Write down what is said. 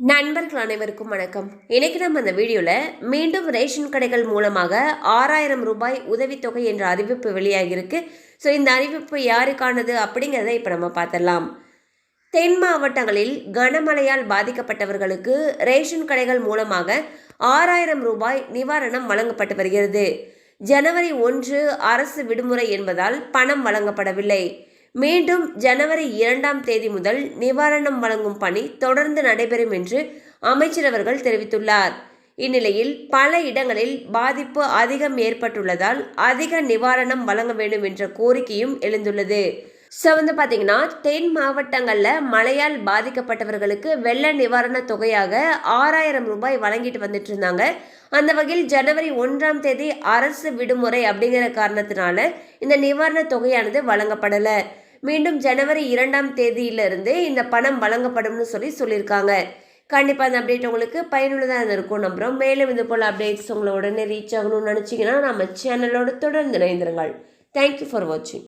நண்பர்கள் அனைவருக்கும் வணக்கம். இன்றைக்கி நம்ம அந்த வீடியோவில் மீண்டும் ரேஷன் கடைகள் மூலமாக ஆறாயிரம் ரூபாய் உதவித்தொகை என்ற அறிவிப்பு வெளியாகியிருக்கு. ஸோ இந்த அறிவிப்பு யாருக்கானது அப்படிங்கிறத இப்போ நம்ம பார்த்துடலாம். தென் மாவட்டங்களில் கனமழையால் பாதிக்கப்பட்டவர்களுக்கு ரேஷன் கடைகள் மூலமாக ஆறாயிரம் ரூபாய் நிவாரணம் வழங்கப்பட்டு வருகிறது. ஜனவரி ஒன்று அரசு விடுமுறை என்பதால் பணம் வழங்கப்படவில்லை. மீண்டும் ஜனவரி இரண்டாம் தேதி முதல் நிவாரணம் வழங்கும் பணி தொடர்ந்து நடைபெறும் என்று அமைச்சர் அவர்கள் தெரிவித்துள்ளார். இந்நிலையில் பல இடங்களில் பாதிப்பு அதிகம் ஏற்பட்டுள்ளதால் அதிக நிவாரணம் வழங்க வேண்டும் என்ற கோரிக்கையும் எழுந்துள்ளது. ஸோ வந்து பார்த்தீங்கன்னா தென் மாவட்டங்களில் மழையால் பாதிக்கப்பட்டவர்களுக்கு வெள்ள நிவாரண தொகையாக ஆறாயிரம் ரூபாய் வழங்கிட்டு வந்துட்டு இருந்தாங்க. அந்த வகையில் ஜனவரி ஒன்றாம் தேதி அரசு விடுமுறை அப்படிங்கிற காரணத்தினால இந்த நிவாரண தொகையானது வழங்கப்படலை. மீண்டும் ஜனவரி இரண்டாம் தேதியிலிருந்து இந்த பணம் வழங்கப்படும்னு சொல்லி சொல்லியிருக்காங்க. கண்டிப்பாக அந்த அப்டேட் உங்களுக்கு பயனுள்ளதாக இருக்கும் நம்புகிறோம் மேலும் இது போல் அப்டேட்ஸ் உங்களை உடனே ரீச் ஆகணும்னு நினச்சிங்கன்னா நம்ம சேனலோட தொடர்ந்து இணைந்திருங்கள். தேங்க்யூ ஃபார் வாட்சிங்